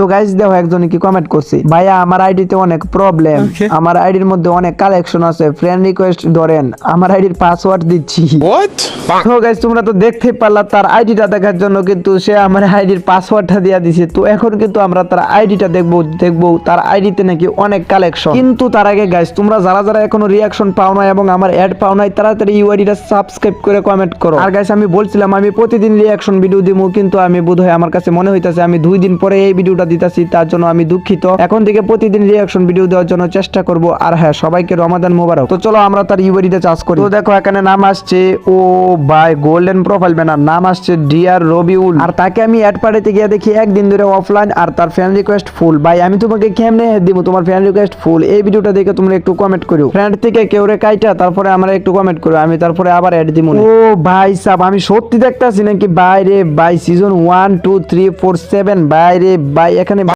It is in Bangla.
তো গাইজ দেখো একজনে কি কমেন্ট করছে। ভাইয়া আমার আইডিতে অনেক প্রবলেম আমার আইডির মধ্যে অনেক কালেকশন আছে। ফ্রেন্ড রিকোয়েস্ট ধরেন আমার আইডির পাসওয়ার্ড দিচ্ছি। তো গাইজ তোমরা তো দেখতেই পারলা তার আইডিটা দেখার জন্য কিন্তু সে আমার আইডির পাসওয়ার্ডটা দিয়ে দিছে। তো এখন কিন্তু আমরা তার আইডিটা দেখব দেখব তার আইডিতে নাকি অনেক কালেকশন কিন্তু তার আগে গাইজ তোমরা যারা যারা এখনও রিয়াকশন পাও না এবং আমার অ্যাড পাও নাই তাড়াতাড়ি ইউআইডিটা সাবস্ক্রাইব করে কমেন্ট করো। আর গাইজ আমি বলছিলাম আমি প্রতিদিন রিয়াকশন ভিডিও দিমু কিন্তু আমি বোধহয় আমার কাছে মনে হইতাছে আমি দুই দিন পরে এই ভিডিওটা দিতাছি, তার জন্য আমি দুঃখিত। এখন থেকে প্রতিদিন রিয়াকশন ভিডিও দেওয়ার জন্য চেষ্টা করব। আর হ্যাঁ সবাইকে রমাদান মোবারক। তো চলো আমরা তার ইউআইডিটা চার্জ করি। তো দেখো, এখানে নাম আসছে, ও বাই গোল্ডেন প্রোফাইল ব্যানার নাম আসছে ডিয়ার রবিউল। আর তাকে আমি অ্যাড পাঠাতে গিয়ে দেখি একদিন ধরে অফলাইন আর তার ফ্রেন্ড রিকোয়েস্ট ফুল ভাই, আমি তোমাকে কেমনে দিব? তোমার ফ্রেন্ড রিকোয়েস্ট ফুল এই ভিডিওটা দেখে তোমরা একটু কমেন্ট করো ফ্রেন্ড থেকে কেউ রে কাইটা, তারপরে আমরা একটু কমেন্ট করো আমি তারপরে আবার অ্যাড দিব ও ভাই সাব, আমি সত্যি দেখতাছি নাকি? বাইরে by season one two three four seven বাইরে বাই এখানে